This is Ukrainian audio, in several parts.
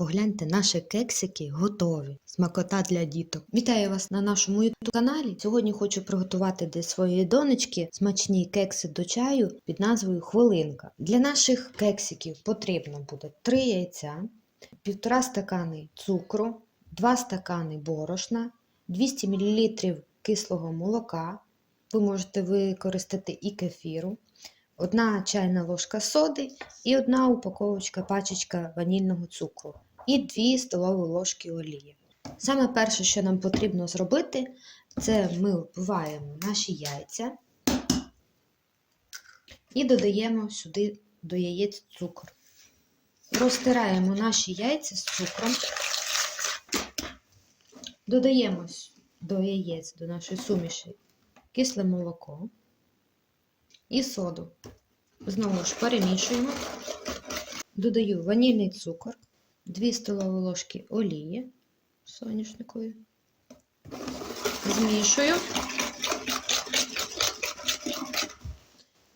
Погляньте, наші кексики готові. Смакота для діток. Вітаю вас на нашому youtube каналі. Сьогодні хочу приготувати для своєї донечки смачні кекси до чаю під назвою Хвилинка. Для наших кексиків потрібно буде 3 яйця, 1,5 стакани цукру, 2 стакани борошна, 200 мл кислого молока. Ви можете використати і кефіру, одна чайна ложка соди і одна упаковочка пачечка ванільного цукру і 2 столові ложки олії. Саме перше, що нам потрібно зробити, це ми вбиваємо наші яйця і додаємо сюди до яєць цукор. Розтираємо наші яйця з цукром, додаємо до яєць, до нашої суміші кисле молоко і соду. Знову ж перемішуємо, додаю ванільний цукор, 2 столові ложки олії соняшникової, змішую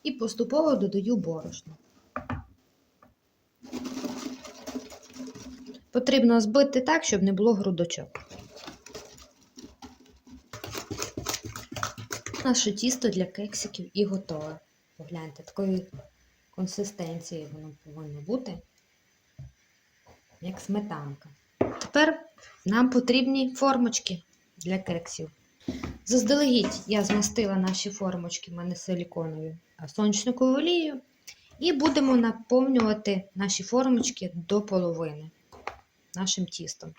і поступово додаю борошно. Потрібно збити так, щоб не було грудочок. Наше тісто для кексиків і готове. Погляньте, такої консистенції воно повинно бути, як сметанка. Тепер нам потрібні формочки для кексів. Заздалегідь я змастила наші формочки, в мене силіконові, сонячниковою олією. І будемо наповнювати наші формочки до половини нашим тістом.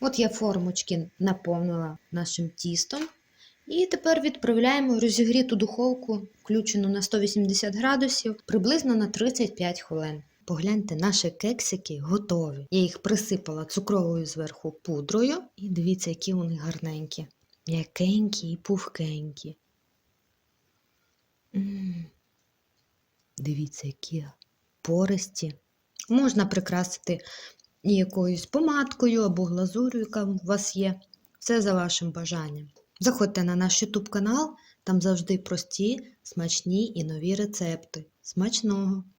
От я формочки наповнила нашим тістом. І тепер відправляємо розігріту духовку, включену на 180 градусів, приблизно на 35 хвилин. Погляньте, наші кексики готові. Я їх присипала цукровою зверху пудрою. І дивіться, які вони гарненькі. М'якенькі і пухкенькі. М-м. Дивіться, які пористі. Можна прикрасити якоюсь помадкою або глазурю, яка у вас є. Все за вашим бажанням. Заходьте на наш YouTube канал, там завжди прості, смачні і нові рецепти. Смачного!